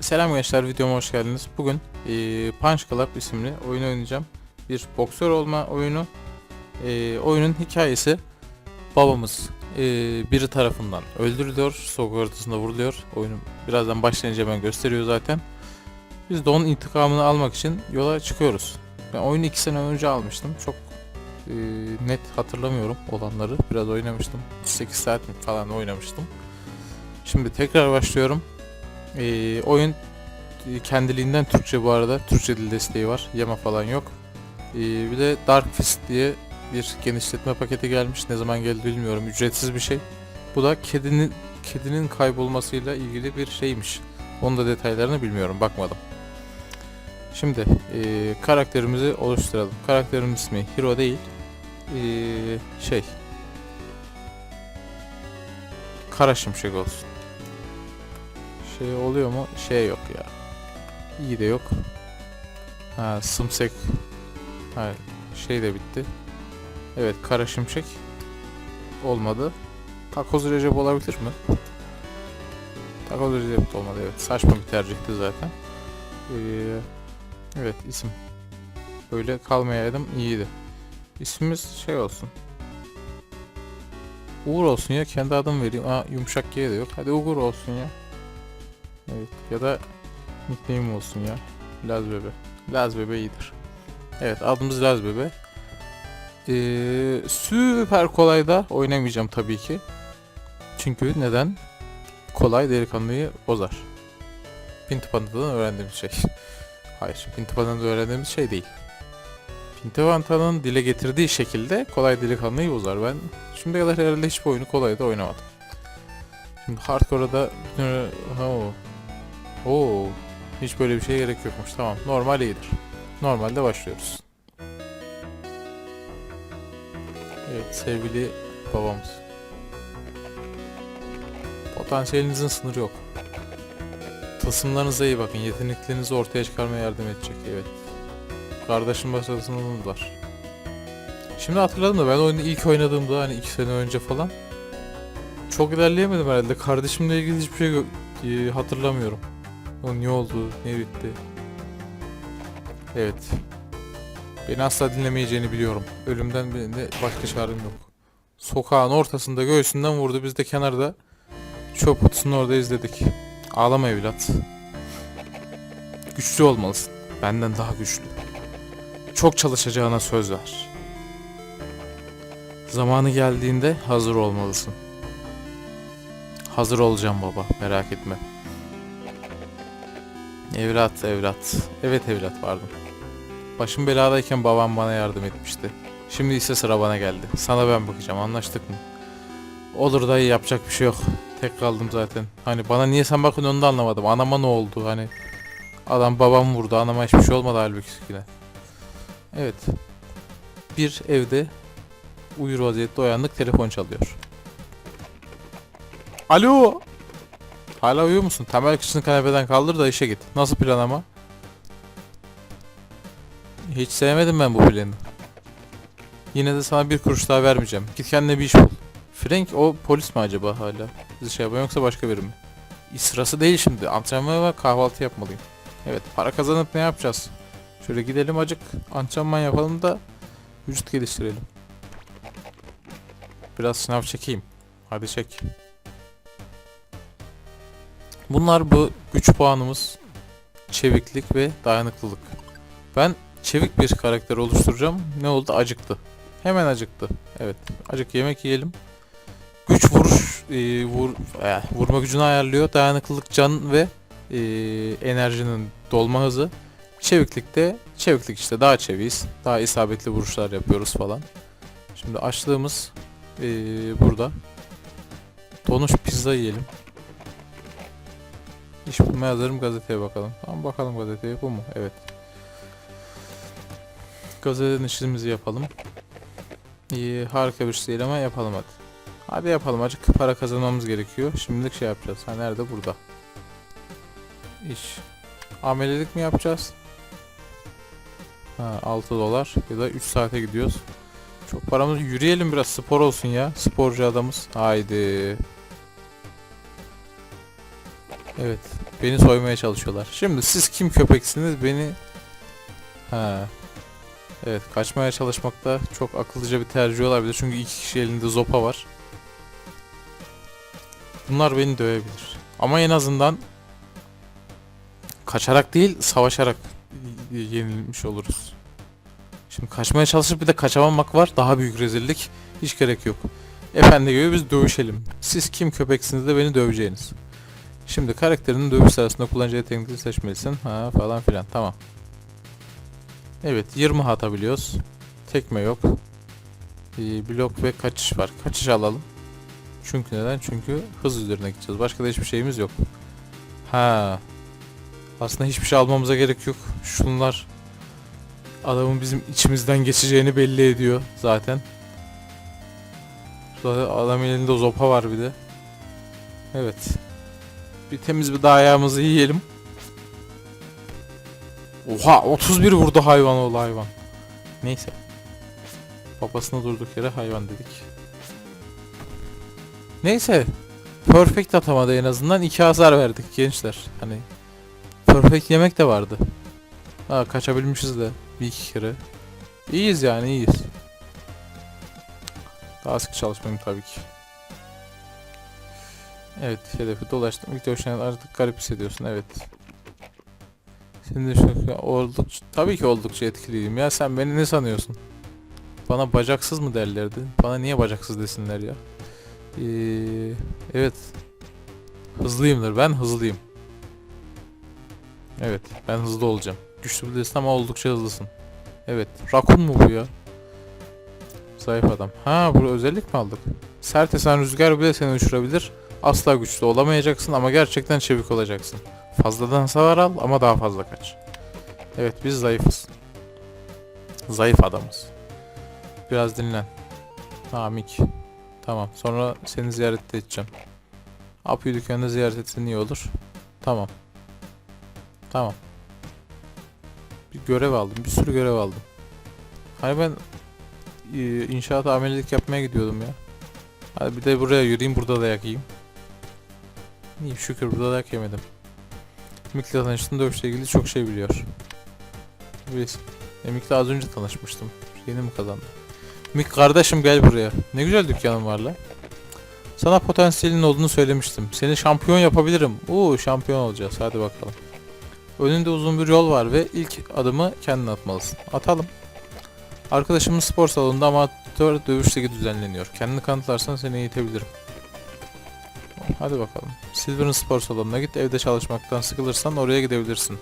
Selam gençler videoma hoş geldiniz. Bugün e, Punch Club isimli oyun oynayacağım. Bir boksör olma oyunu. E, oyunun hikayesi babamız e, biri tarafından öldürülüyor. Sokak ortasında vuruluyor. Oyunun birazdan başlayınca ben gösteriyor zaten. Biz de onun intikamını almak için yola çıkıyoruz. Ben oyunu 2 sene önce almıştım. Çok e, net hatırlamıyorum olanları. Biraz oynamıştım. 8 saat falan oynamıştım. Şimdi tekrar başlıyorum. Ee, oyun e, kendiliğinden Türkçe bu arada. Türkçe dil desteği var. Yama falan yok. Ee, bir de Dark Fist diye bir genişletme paketi gelmiş. Ne zaman geldi bilmiyorum. Ücretsiz bir şey. Bu da kedinin kedinin kaybolmasıyla ilgili bir şeymiş. Onun da detaylarını bilmiyorum. Bakmadım. Şimdi e, karakterimizi oluşturalım. Karakterimin ismi Hero değil. E, şey. Kara Şimşek olsun şey oluyor mu? Şey yok ya. İyi de yok. Ha sımsek. Ha şey de bitti. Evet kara şimşek. Olmadı. Takoz Recep olabilir mi? Takoz Recep de olmadı evet. Saçma bir tercihti zaten. Ee, evet isim. Böyle kalmayaydım iyiydi. İsmimiz şey olsun. Uğur olsun ya kendi adım vereyim. Aa yumuşak G de yok. Hadi Uğur olsun ya. Evet ya da nickname olsun ya. Laz Bebe. Laz Bebe iyidir. Evet adımız Laz Bebe. Ee, süper kolay da oynamayacağım tabii ki. Çünkü neden? Kolay delikanlıyı bozar. Pinti Panda'dan öğrendiğimiz şey. Hayır, Pinti Panda'dan öğrendiğimiz şey değil. Pinti Panda'nın dile getirdiği şekilde kolay delikanlıyı bozar. Ben şimdiye kadar herhalde hiçbir oyunu kolay da oynamadım. Şimdi hardcore'a da ha, o. Oo, hiç böyle bir şeye gerek yokmuş. Tamam, normal iyidir. Normalde başlıyoruz. Evet, sevgili babamız. Potansiyelinizin sınırı yok. Tılsımlarınıza iyi bakın. Yeteneklerinizi ortaya çıkarmaya yardım edecek. Evet. Kardeşim başarısınız var. Şimdi hatırladım da ben oyunu ilk oynadığımda hani iki sene önce falan çok ilerleyemedim herhalde. Kardeşimle ilgili hiçbir şey e, hatırlamıyorum. O ne oldu, ne bitti. Evet. Beni asla dinlemeyeceğini biliyorum. Ölümden de başka çarem yok. Sokağın ortasında göğsünden vurdu. Biz de kenarda çöp kutusunun orada izledik. Ağlama evlat. Güçlü olmalısın. Benden daha güçlü. Çok çalışacağına söz ver. Zamanı geldiğinde hazır olmalısın. Hazır olacağım baba, merak etme. Evlat, evlat. Evet evlat pardon. Başım beladayken babam bana yardım etmişti. Şimdi ise sıra bana geldi. Sana ben bakacağım, anlaştık mı? Olur dayı, yapacak bir şey yok. Tek kaldım zaten. Hani bana niye sen bakın onu da anlamadım. Anama ne oldu hani? Adam babam vurdu, anama hiçbir şey olmadı halbuki yine. Evet. Bir evde uyur vaziyette uyandık, telefon çalıyor. Alo. Hala uyuyor musun? Temel kışını kanepeden kaldır da işe git. Nasıl plan ama? Hiç sevmedim ben bu planı. Yine de sana bir kuruş daha vermeyeceğim. Git kendine bir iş bul. Frank o polis mi acaba hala? Bizi şey yapıyor yoksa başka biri mi? İş Sırası değil şimdi. Antrenman var kahvaltı yapmalıyım. Evet para kazanıp ne yapacağız? Şöyle gidelim acık antrenman yapalım da vücut geliştirelim. Biraz sınav çekeyim. Hadi çek. Bunlar bu güç puanımız çeviklik ve dayanıklılık. Ben çevik bir karakter oluşturacağım. Ne oldu? Acıktı. Hemen acıktı. Evet. Acık yemek yiyelim. Güç vuruş e, vur e, vurma gücünü ayarlıyor. Dayanıklılık can ve e, enerjinin dolma hızı. Çeviklikte çeviklik işte daha çeviyiz. Daha isabetli vuruşlar yapıyoruz falan. Şimdi açlığımız e, burada. Donuş pizza yiyelim. İş bulmaya hazırım gazeteye bakalım. Tamam bakalım gazeteye bu mu? Evet. Gazetenin işimizi yapalım. İyi harika bir şey ama yapalım hadi. Hadi yapalım acık para kazanmamız gerekiyor. Şimdilik şey yapacağız. Ha nerede? Burada. İş. Amelelik mi yapacağız? Ha 6 dolar ya da 3 saate gidiyoruz. Çok paramız yürüyelim biraz spor olsun ya. Sporcu adamız. Haydi. Evet. Beni soymaya çalışıyorlar. Şimdi siz kim köpeksiniz? Beni... Ha. Evet. Kaçmaya çalışmakta çok akıllıca bir tercih olabilir. Çünkü iki kişi elinde zopa var. Bunlar beni dövebilir. Ama en azından kaçarak değil savaşarak yenilmiş oluruz. Şimdi kaçmaya çalışıp bir de kaçamamak var. Daha büyük rezillik. Hiç gerek yok. Efendi gibi biz dövüşelim. Siz kim köpeksiniz de beni döveceğiniz. Şimdi karakterinin dövüş sırasında kullanacağı teknikleri seçmelisin. Ha falan filan. Tamam. Evet 20 atabiliyoruz. Tekme yok. Ee, blok ve kaçış var. Kaçış alalım. Çünkü neden? Çünkü hız üzerine gideceğiz. Başka da hiçbir şeyimiz yok. Ha. Aslında hiçbir şey almamıza gerek yok. Şunlar adamın bizim içimizden geçeceğini belli ediyor zaten. Zaten adam elinde zopa var bir de. Evet. Bir temiz bir dayağımızı yiyelim. Oha 31 vurdu hayvan oğlu hayvan. Neyse. Babasına durduk yere hayvan dedik. Neyse. Perfect atamadı en azından. iki hasar verdik gençler. Hani perfect yemek de vardı. Ha kaçabilmişiz de bir iki kere. İyiyiz yani iyiyiz. Daha sık çalışmayayım tabii ki. Evet hedefi dolaştım. İlk dövüşten artık garip hissediyorsun evet. Şimdi şu oldukça tabii ki oldukça etkiliyim ya sen beni ne sanıyorsun? Bana bacaksız mı derlerdi? Bana niye bacaksız desinler ya? Ee, evet. Hızlıyımdır ben hızlıyım. Evet ben hızlı olacağım. Güçlü bir desin ama oldukça hızlısın. Evet. Rakun mu bu ya? Zayıf adam. Ha bu özellik mi aldık? Sert esen rüzgar bile seni uçurabilir. Asla güçlü olamayacaksın ama gerçekten çevik olacaksın. Fazladan hasar al ama daha fazla kaç. Evet biz zayıfız. Zayıf adamız. Biraz dinlen. Ha Mik. Tamam sonra seni ziyaret edeceğim. Apu'yu dükkanında ziyaret etsen iyi olur. Tamam. Tamam. Bir görev aldım. Bir sürü görev aldım. Hani ben e, inşaata amelilik yapmaya gidiyordum ya. Hadi bir de buraya yürüyeyim burada da yakayım. İyi şükür burada dayak yemedim. Mik'le tanıştım dövüşle ilgili çok şey biliyor. Biz. E, Mik'le az önce tanışmıştım. Yeni mi kazandı? Mik kardeşim gel buraya. Ne güzel dükkanın var la. Sana potansiyelin olduğunu söylemiştim. Seni şampiyon yapabilirim. Oo şampiyon olacağız. Hadi bakalım. Önünde uzun bir yol var ve ilk adımı kendin atmalısın. Atalım. Arkadaşımın spor salonunda amatör dövüş ligi düzenleniyor. Kendini kanıtlarsan seni eğitebilirim. Hadi bakalım. Silver'ın spor salonuna git. Evde çalışmaktan sıkılırsan oraya gidebilirsin.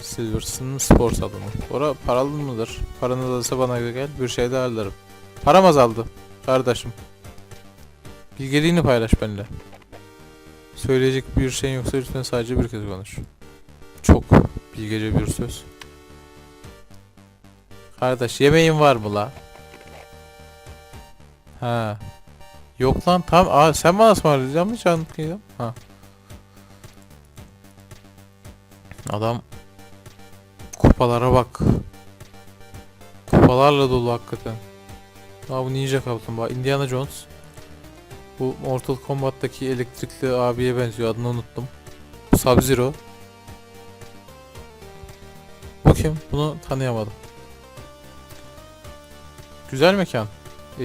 Silver'ın spor salonu. Ora paralı mıdır? Paranız azalsa bana gel. Bir şey de ayarlarım. Param azaldı. Kardeşim. Bilgeliğini paylaş benimle. Söyleyecek bir şeyin yoksa lütfen sadece bir kez konuş. Çok bilgece bir söz. Kardeş yemeğin var mı la? Ha. Yok lan tam aa sen bana ısmarlayacaksın mı kıyım? Ha. Adam kupalara bak. Kupalarla dolu hakikaten. Aa bu Ninja Kaplumbağa. Indiana Jones. Bu Mortal Kombat'taki elektrikli abiye benziyor. Adını unuttum. Sub-Zero. Bu kim? Bunu tanıyamadım. Güzel mekan. Ee,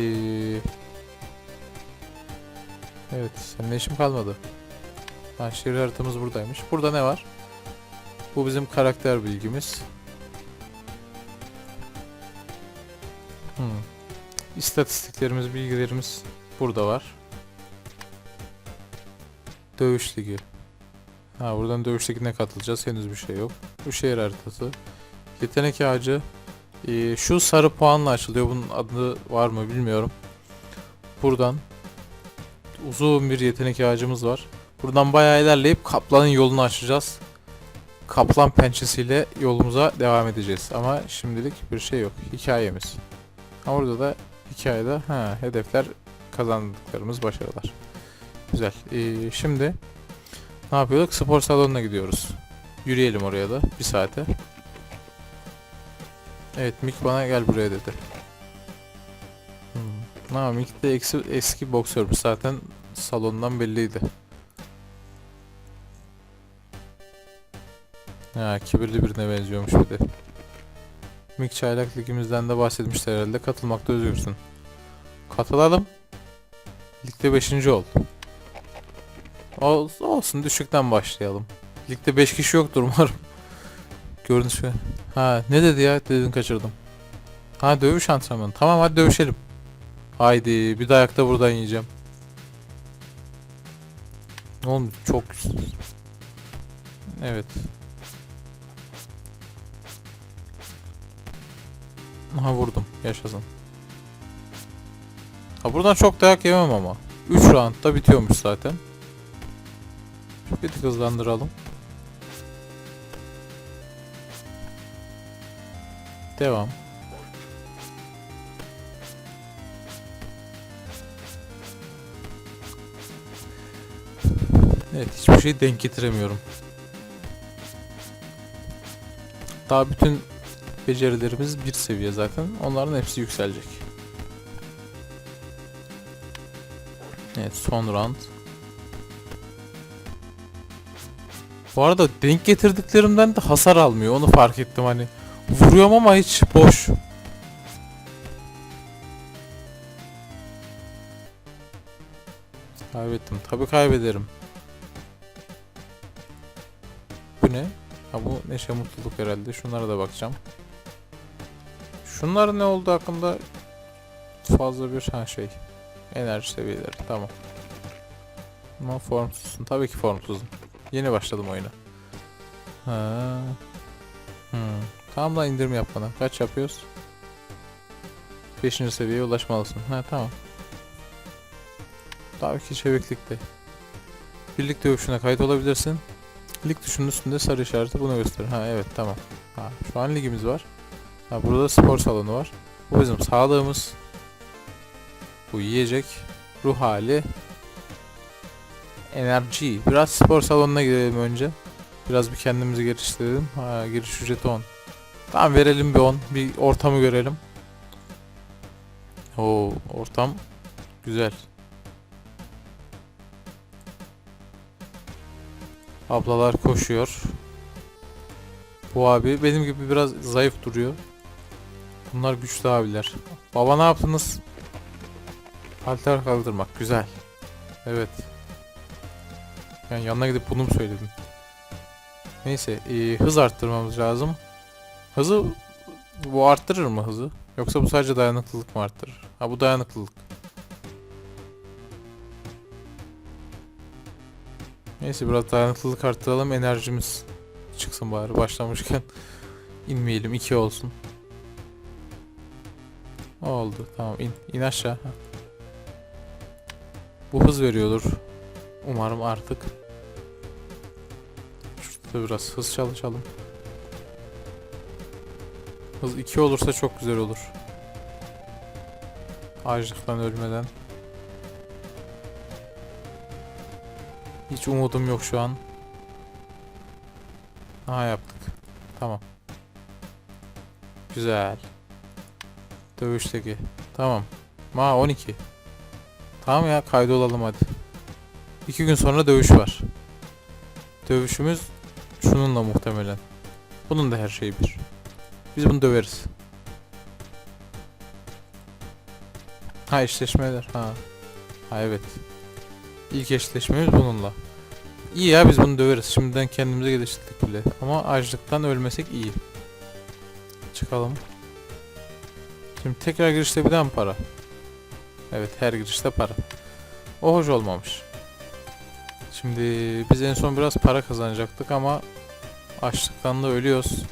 evet, seninle işim kalmadı. Ha, şehir haritamız buradaymış. Burada ne var? Bu bizim karakter bilgimiz. Hmm. İstatistiklerimiz, bilgilerimiz burada var. Dövüş ligi. Ha buradan dövüş ligine katılacağız. Henüz bir şey yok. Bu şehir haritası. Yetenek ağacı. Ee, şu sarı puanla açılıyor. Bunun adı var mı bilmiyorum. Buradan uzun bir yetenek ağacımız var. Buradan bayağı ilerleyip kaplanın yolunu açacağız. Kaplan pençesiyle yolumuza devam edeceğiz. Ama şimdilik bir şey yok. Hikayemiz. Ha orada da hikayede ha, hedefler kazandıklarımız başarılar. Güzel. Ee, şimdi ne yapıyorduk? Spor salonuna gidiyoruz. Yürüyelim oraya da bir saate. Evet Mick bana gel buraya dedi. Hmm. Ha Mick de eski, eski boksörmüş zaten salondan belliydi. Ha kibirli birine benziyormuş bir de. Mik Çaylak Ligimizden de bahsetmişler herhalde. Katılmakta özgürsün. Katılalım. Ligde 5. ol. Ol- Olsun düşükten başlayalım. Ligde 5 kişi yoktur umarım. Gördünüz mü? Ha ne dedi ya? Dedin kaçırdım. Ha dövüş antrenmanı. Tamam hadi dövüşelim. Haydi bir dayakta buradan yiyeceğim. Oğlum çok. Evet. Aha vurdum. Yaşasın. Ha buradan çok dayak yemem ama. 3 roundda bitiyormuş zaten. Bir tık hızlandıralım. Devam. Evet hiçbir şey denk getiremiyorum. Daha bütün becerilerimiz bir seviye zaten. Onların hepsi yükselecek. Evet son round. Bu arada denk getirdiklerimden de hasar almıyor. Onu fark ettim hani. Vuruyorum ama hiç boş. Kaybettim. Tabii kaybederim. Ne? Ha bu neşe mutluluk herhalde. Şunlara da bakacağım. Şunlar ne oldu hakkında fazla bir ha şey. Enerji seviyeleri. Tamam. Ama formsuzsun. Tabii ki formsuzum. Yeni başladım oyuna. Ha. Hmm. Tamam da indirim yap bana. Kaç yapıyoruz? 5. seviyeye ulaşmalısın. Ha tamam. Tabii ki çeviklikte. Birlik dövüşüne kayıt olabilirsin. Lig tuşunun üstünde sarı işareti bunu gösterir. Ha evet tamam. Ha, şu an ligimiz var. Ha, burada spor salonu var. Bu bizim sağlığımız. Bu yiyecek. Ruh hali. Enerji. Biraz spor salonuna gidelim önce. Biraz bir kendimizi geliştirelim. Ha, giriş ücreti 10. Tamam verelim bir 10. Bir ortamı görelim. Oo ortam güzel. Ablalar koşuyor. Bu abi benim gibi biraz zayıf duruyor. Bunlar güçlü abiler. Baba ne yaptınız? Halter kaldırmak. Güzel. Evet. Yani yanına gidip bunu mu söyledim? Neyse. e, hız arttırmamız lazım. Hızı bu arttırır mı hızı? Yoksa bu sadece dayanıklılık mı arttırır? Ha bu dayanıklılık. Neyse biraz dayanıklılık arttıralım enerjimiz çıksın bari başlamışken inmeyelim 2 olsun. Oldu tamam in, in aşağı. Bu hız veriyordur. Umarım artık. Şurada biraz hız çalışalım. Hız 2 olursa çok güzel olur. Açlıktan ölmeden. Hiç umudum yok şu an. Aha yaptık. Tamam. Güzel. Dövüşteki. Tamam. Ma 12. Tamam ya kaydolalım hadi. İki gün sonra dövüş var. Dövüşümüz şununla muhtemelen. Bunun da her şeyi bir. Biz bunu döveriz. Ha eşleşmeler. Ha. Ha evet. İlk eşleşmemiz bununla. İyi ya biz bunu döveriz. Şimdiden kendimize geliştirdik bile. Ama açlıktan ölmesek iyi. Çıkalım. Şimdi tekrar girişte bir daha para? Evet her girişte para. O hoş olmamış. Şimdi biz en son biraz para kazanacaktık ama açlıktan da ölüyoruz.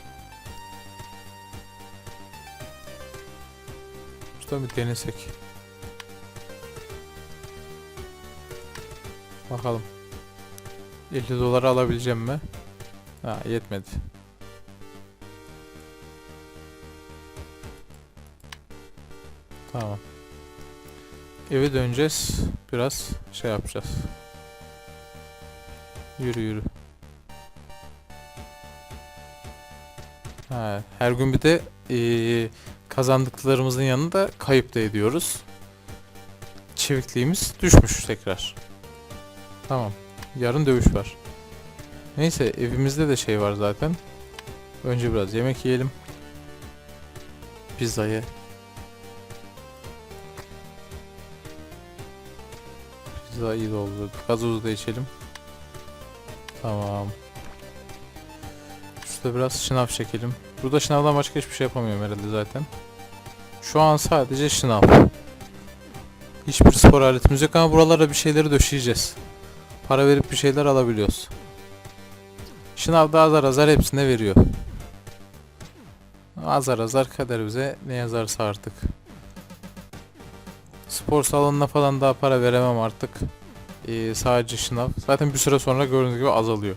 Şurada bir denesek. Bakalım. 50 dolar alabileceğim mi? Ha yetmedi. Tamam. Eve döneceğiz. Biraz şey yapacağız. Yürü yürü. Ha, her gün bir de eee, kazandıklarımızın yanında kayıp da ediyoruz. Çevikliğimiz düşmüş tekrar. Tamam. Yarın dövüş var. Neyse evimizde de şey var zaten. Önce biraz yemek yiyelim. Pizzayı. Pizza iyi doldurduk. Gazozu da içelim. Tamam. Şurada biraz şınav çekelim. Burada şınavdan başka hiçbir şey yapamıyorum herhalde zaten. Şu an sadece şınav. Hiçbir spor aletimiz yok ama buralara bir şeyleri döşeyeceğiz. Para verip bir şeyler alabiliyoruz. Şınav da azar azar hepsine veriyor. Azar azar kader bize ne yazarsa artık. Spor salonuna falan daha para veremem artık. Ee, sadece şınav. Zaten bir süre sonra gördüğünüz gibi azalıyor.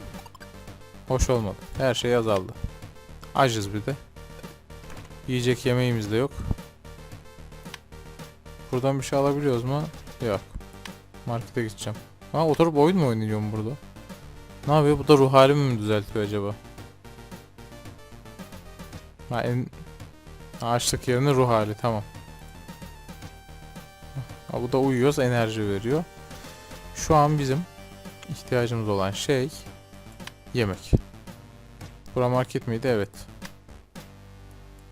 Hoş olmadı. Her şey azaldı. Acız bir de. Yiyecek yemeğimiz de yok. Buradan bir şey alabiliyoruz mu? Yok. Markete gideceğim. Ha oturup oyun mu oynuyorum burada? Ne yapıyor? Bu da ruh halimi mi düzeltiyor acaba? Ha en... Ağaçlık yerine ruh hali tamam. Ha, bu da uyuyoruz enerji veriyor. Şu an bizim ihtiyacımız olan şey yemek. Bura market miydi? Evet.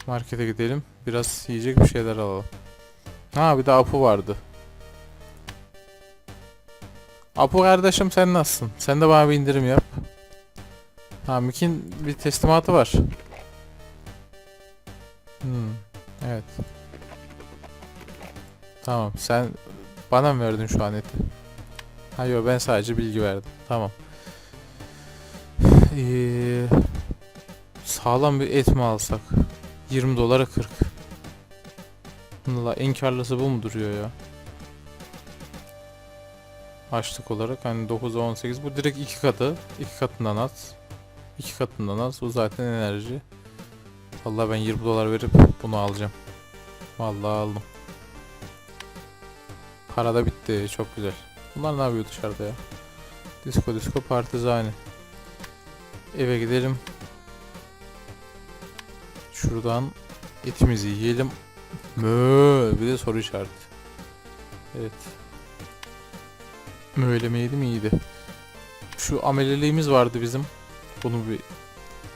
Markete gidelim. Biraz yiyecek bir şeyler alalım. Ha bir de Apu vardı. Apu kardeşim sen nasılsın? Sen de bana bir indirim yap. Ha Mik'in bir teslimatı var. Hmm, evet. Tamam sen bana mı verdin şu an eti? Ha yok ben sadece bilgi verdim. Tamam. Ee, sağlam bir et mi alsak? 20 dolara 40. Valla en karlısı bu mu duruyor ya? Açlık olarak hani 9'a 18 bu direkt iki katı. iki katından az. iki katından az. Bu zaten enerji. Vallahi ben 20 dolar verip bunu alacağım. Vallahi aldım. Para da bitti. Çok güzel. Bunlar ne yapıyor dışarıda ya? Disco disco partizani. Eve gidelim. Şuradan etimizi yiyelim. Mö bir de soru işareti. Evet. Möyle mi yedim iyiydi. Şu ameliliğimiz vardı bizim. Bunu bir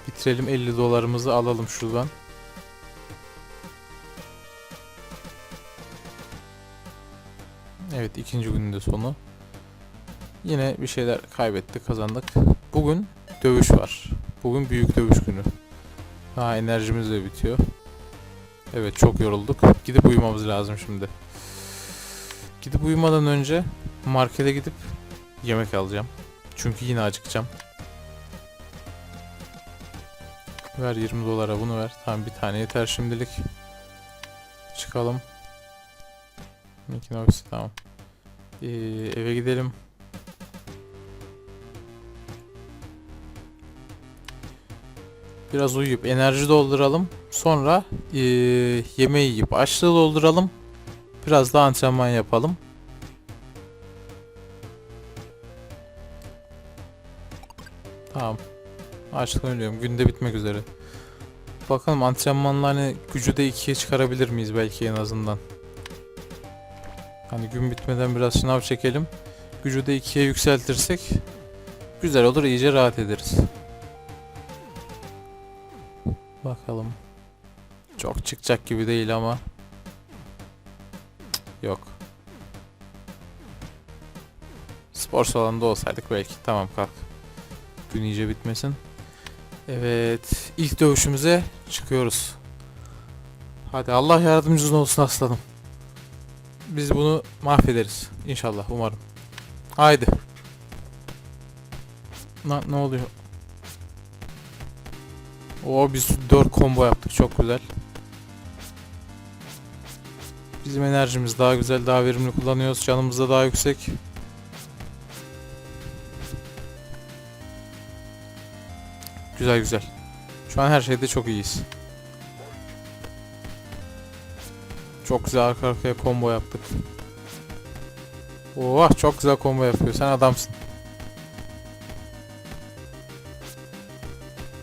bitirelim 50 dolarımızı alalım şuradan. Evet ikinci günün de sonu. Yine bir şeyler kaybettik kazandık. Bugün dövüş var. Bugün büyük dövüş günü. Ha enerjimiz de bitiyor. Evet çok yorulduk. Gidip uyumamız lazım şimdi. Gidip uyumadan önce markete gidip yemek alacağım. Çünkü yine acıkacağım. Ver 20 dolara bunu ver. Tamam bir tane yeter şimdilik. Çıkalım. Office tamam. Ee, eve gidelim. Biraz uyuyup enerji dolduralım. Sonra ee, yemeği yiyip açlığı dolduralım. Biraz da antrenman yapalım. Tamam. Açlıktan ölüyorum. Günde bitmek üzere. Bakalım antrenmanlarını gücü de ikiye çıkarabilir miyiz belki en azından. Hani gün bitmeden biraz sınav çekelim. Gücü de ikiye yükseltirsek güzel olur iyice rahat ederiz. Bakalım. Çok çıkacak gibi değil ama. Yok. Spor salonunda olsaydık belki. Tamam kalk. Gün iyice bitmesin. Evet. ilk dövüşümüze çıkıyoruz. Hadi Allah yardımcınız olsun aslanım. Biz bunu mahvederiz. İnşallah umarım. Haydi. Na, ne oluyor? Oo biz 4 combo yaptık çok güzel. Bizim enerjimiz daha güzel, daha verimli kullanıyoruz. Canımız da daha yüksek. Güzel güzel. Şu an her şeyde çok iyiyiz. Çok güzel arka arkaya combo yaptık. Oha çok güzel combo yapıyor. Sen adamsın.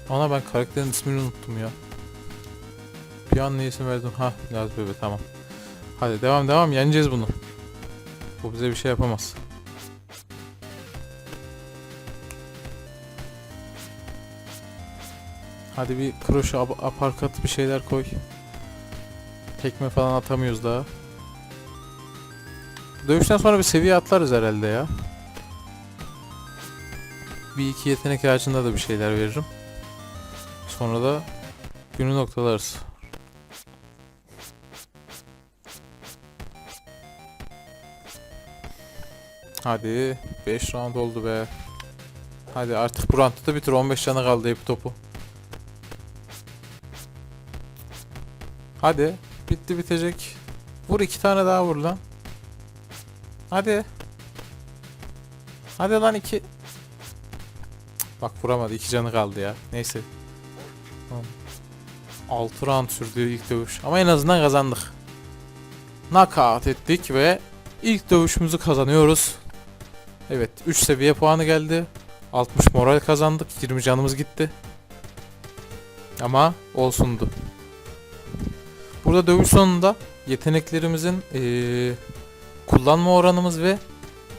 Ana ben karakterin ismini unuttum ya. Bir an ne verdim? Ha Laz Bebe tamam. Hadi devam devam yeneceğiz bunu. Bu bize bir şey yapamaz. Hadi bir kroşe ap- aparkat bir şeyler koy. Tekme falan atamıyoruz daha. Dövüşten sonra bir seviye atlarız herhalde ya. Bir iki yetenek ağacında da bir şeyler veririm. Sonra da günü noktalarız. Hadi 5 round oldu be. Hadi artık bu roundda da bitir 15 canı kaldı hep topu. Hadi bitti bitecek. Vur iki tane daha vur lan. Hadi. Hadi lan iki. Bak vuramadı iki canı kaldı ya. Neyse. 6 round sürdü ilk dövüş. Ama en azından kazandık. Knockout ettik ve ilk dövüşümüzü kazanıyoruz. Evet 3 seviye puanı geldi. 60 moral kazandık. 20 canımız gitti. Ama olsundu. Burada dövüş sonunda yeteneklerimizin eee, kullanma oranımız ve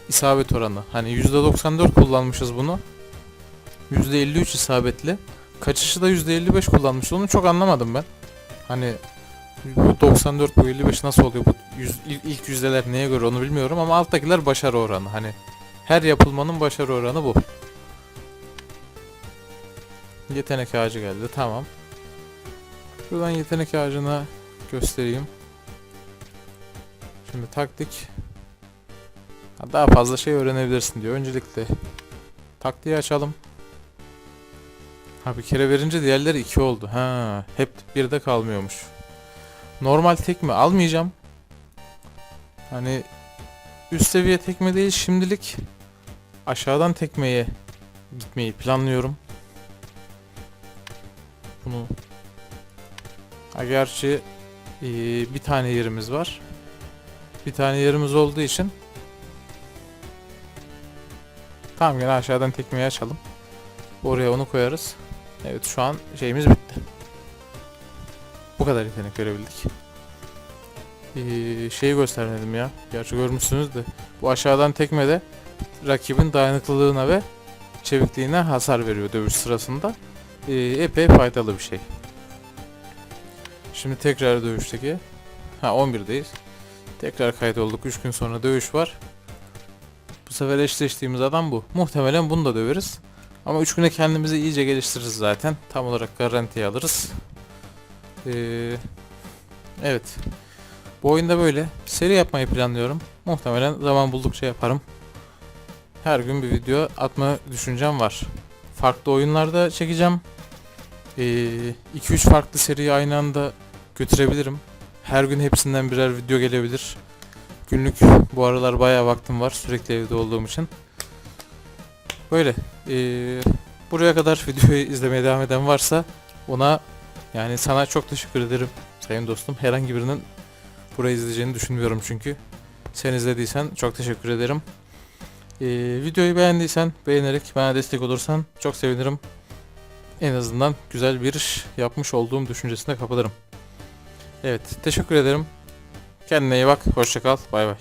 isabet oranı. Hani %94 kullanmışız bunu. %53 isabetli. Kaçışı da %55 kullanmış. Onu çok anlamadım ben. Hani bu 94 bu 55 nasıl oluyor? Bu yüz, ilk, ilk yüzdeler neye göre onu bilmiyorum ama alttakiler başarı oranı. Hani her yapılmanın başarı oranı bu. Yetenek ağacı geldi. Tamam. Şuradan yetenek ağacına göstereyim. Şimdi taktik. Ha, Daha fazla şey öğrenebilirsin diyor. Öncelikle taktiği açalım. Ha bir kere verince diğerleri 2 oldu. Ha hep birde kalmıyormuş. Normal tekme almayacağım. Hani üst seviye tekme değil şimdilik aşağıdan tekmeye gitmeyi planlıyorum. Bunu ha gerçi eee, bir tane yerimiz var. Bir tane yerimiz olduğu için Tamam gene aşağıdan tekmeyi açalım. Oraya onu koyarız. Evet şu an şeyimiz bitti. Bu kadar yetenek verebildik. Ee, şeyi göstermedim ya. Gerçi görmüşsünüz de. Bu aşağıdan tekmede rakibin dayanıklılığına ve çevikliğine hasar veriyor dövüş sırasında. Ee, epey faydalı bir şey. Şimdi tekrar dövüşteki. Ha 11'deyiz. Tekrar kaydolduk. 3 gün sonra dövüş var. Bu sefer eşleştiğimiz adam bu. Muhtemelen bunu da döveriz. Ama 3 güne kendimizi iyice geliştiririz zaten. Tam olarak garantiye alırız. Ee, evet. Bu oyunda böyle. Seri yapmayı planlıyorum. Muhtemelen zaman buldukça yaparım. Her gün bir video atma düşüncem var. Farklı oyunlarda çekeceğim. 2-3 farklı seriyi aynı anda götürebilirim. Her gün hepsinden birer video gelebilir. Günlük bu aralar bayağı vaktim var sürekli evde olduğum için. Böyle. Ee, buraya kadar videoyu izlemeye devam eden varsa ona yani sana çok teşekkür ederim sayın dostum. Herhangi birinin burayı izleyeceğini düşünmüyorum çünkü. Sen izlediysen çok teşekkür ederim. Ee, videoyu beğendiysen beğenerek bana destek olursan çok sevinirim. En azından güzel bir iş yapmış olduğum düşüncesine kapılırım. Evet teşekkür ederim. Kendine iyi bak. Hoşça kal. Bay bay.